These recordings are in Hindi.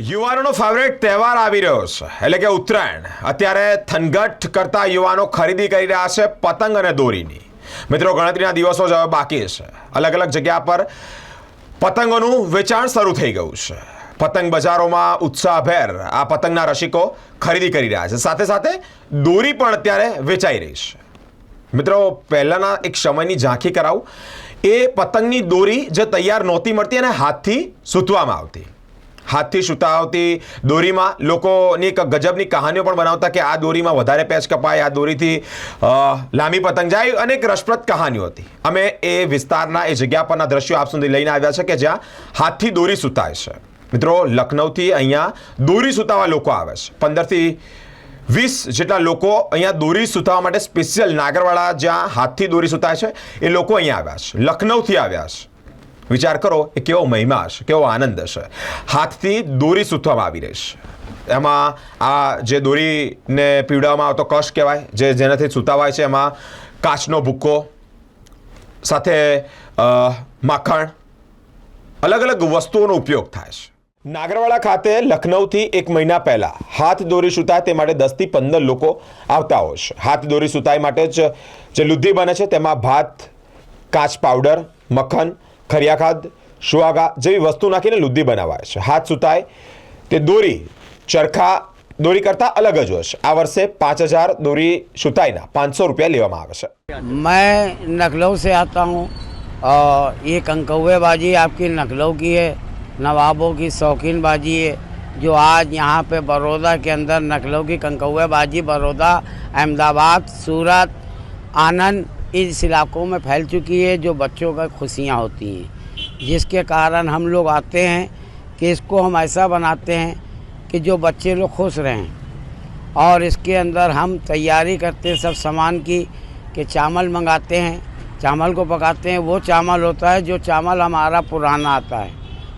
યુવાનોનો ફેવરેટ તહેવાર આવી રહ્યો છે. એટલે કે ઉત્તરાયણ. અત્યારે થનગઠ કરતા યુવાનો ખરીદી કરી રહ્યા છે પતંગ અને દોરીની. મિત્રો, ગણતરીના દિવસો જ હવે બાકી છે. અલગ અલગ જગ્યા પર પતંગોનું વેચાણ શરૂ થઈ ગયું છે. પતંગ બજારોમાં ઉત્સાહભેર આ પતંગના રસિકો ખરીદી કરી રહ્યા છે. સાથે સાથે દોરી પણ અત્યારે વેચાઈ રહી છે. મિત્રો, પહેલાંના એક સમયની ઝાંખી કરાવું. એ પતંગની દોરી જે તૈયાર નહોતી મળતી અને હાથથી સૂતવામાં આવતી. હાથથી સૂતા આવતી દોરીમાં લોકોની એક ગજબની કહાનીઓ પણ બનાવતા કે આ દોરીમાં વધારે પેચ કપાય, આ દોરીથી લાંબી પતંગ જાય અને એક રસપ્રદ કહાનીઓ હતી. અમે એ વિસ્તારના, એ જગ્યા પરના દ્રશ્યો આપ સુધી લઈને આવ્યા છે કે જ્યાં હાથથી દોરી સૂતાય છે. મિત્રો, લખનૌથી અહીંયા દોરી સૂતાવા લોકો આવે છે. પંદરથી વીસ જેટલા લોકો અહીંયા દોરી સૂતાવા માટે સ્પેશિયલ નાગરવાડા જ્યાં હાથથી દોરી સૂતાય છે, એ લોકો અહીંયા આવ્યા છે. લખનૌથી આવ્યા છે. વિચાર કરો એ કેવો મહિમા હશે કેવો આનંદ હશે હાથથી દોરી સૂતવામાં આવી રહી છે. એમાં આ જે દોરીને પીવડાવવામાં આવતો કશ કહેવાય, જે જેનાથી સૂતાવાય છે, એમાં કાચનો ભૂક્કો, સાથે માખણ અલગ અલગ વસ્તુઓનો ઉપયોગ થાય છે. નાગરવાડા ખાતે લખનૌથી એક મહિના પહેલાં હાથ દોરી સુતાય તે માટે દસથી પંદર લોકો આવતા હોય છે. હાથ દોરી સુતાઈ માટે જ જે લુદ્ધી બને છે, તેમાં ભાત, કાચ પાવડર મક્ખન ખરિયા ખાદ સુહાગા જેવી વસ્તુ નાખીને લુદ્ધી બનાવાય છે હાથ સૂતાય તે દોરી ચરખા દોરી કરતાં અલગ જ હોય છે આ વર્ષે પાંચ હજાર દોરી સૂતાઈના પાંચસો રૂપિયા લેવામાં આવે છે मैं लखनऊ से आता हूँ और ये कंकौएबाजी आपकी लखनऊ की है नवाबों की शौकीन बाजी है जो आज यहाँ पे बड़ौदा के अंदर लखनऊ की कंकौएबाजी बड़ौदा अहमदाबाद सूरत आनंद इस इलाकों में फैल चुकी है, जो बच्चों का खुशियाँ होती हैं। जिसके कारण हम लोग आते हैं कि इसको हम ऐसा बनाते हैं कि जो बच्चे लोग खुश रहें। और इसके अंदर हम तैयारी करते हैं सब सामान की, कि चावल मंगाते हैं, चावल को पकाते हैं। वो चावल होता है, जो चावल हमारा पुराना आता है।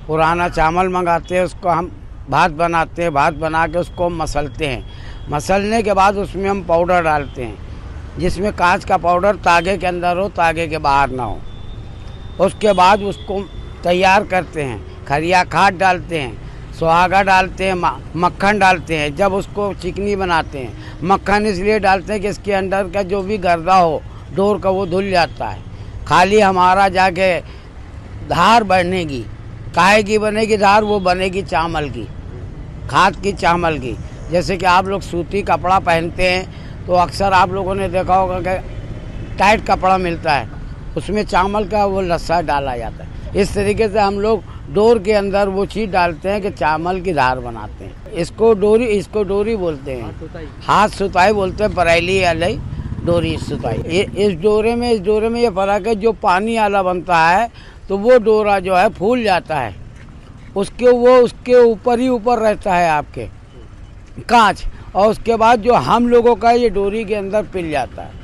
पुराना चावल मंगाते हैं, उसको हम भात बनाते हैं, भात बना के उसको मसलते हैं। मसलने के बाद उसमें हम पाउडर डालते हैं। जिसमें कांच का पाउडर तागे के अंदर हो, तागे के बाहर ना हो। उसके बाद उसको तैयार करते हैं। खरिया खाद डालते हैं, सुहागा डालते हैं मक्खन डालते हैं, जब उसको चिकनी बनाते हैं। मक्खन इसलिए डालते हैं कि इसके अंदर का जो भी गर्दा हो, डोर का वो धुल जाता है। खाली हमारा जाके धार बनेगी, काहे की बनेगी? धार वो बनेगी चावल की, खाद की चावल की। जैसे कि आप लोग सूती कपड़ा पहनते हैं तो अक्सर आप लोगों ने देखा होगा कि टाइट कपड़ा मिलता है उसमें चावल का वो लस्सा डाला जाता है। इस तरीके से हम लोग डोर के अंदर वो चीज़ डालते हैं कि चावल की धार बनाते हैं। इसको डोरी इसको डोरी बोलते हैं। हाथ सुताई। बोलते हैं परेली अलग डोरी सुताई। ये- इस डोरे में इस डोरे में ये फ़र्क है जो पानी वाला बनता है तो वो डोरा जो है फूल जाता है। उसके वो उसके ऊपर ही ऊपर रहता है आपके। कांच। और उसके बाद जो हम लोगों का ये डोरी के अंदर पिल जाता है।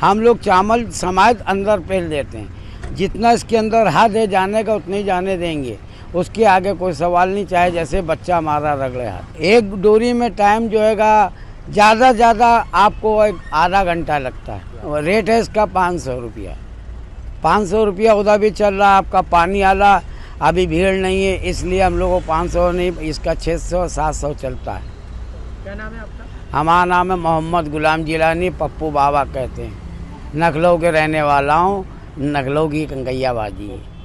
हम लोग चावल समाज अंदर पेल देते हैं। जितना इसके अंदर हद है जाने का, उतनी जाने देंगे। उसके आगे कोई सवाल नहीं, चाहे जैसे बच्चा हमारा रगड़े हाथ। एक डोरी में टाइम जो हैगा, ज़्यादा ज़्यादा आपको एक आधा घंटा लगता है। रेट है इसका पाँच सौ रुपया। पाँच सौ रुपया उधर भी चल रहा है, आपका पानी वाला अभी भीड़ नहीं है, इसलिए हम लोगों को पाँच सौ नहीं, इसका छः सौ, सात सौ चलता है। क्या नाम है आपका? हमारा नाम है मोहम्मद गुलाम जिलानी, पप्पू बाबा कहते हैं। नखलऊ के रहने वाला हूँ नखलऊ की कंकैया बाजी है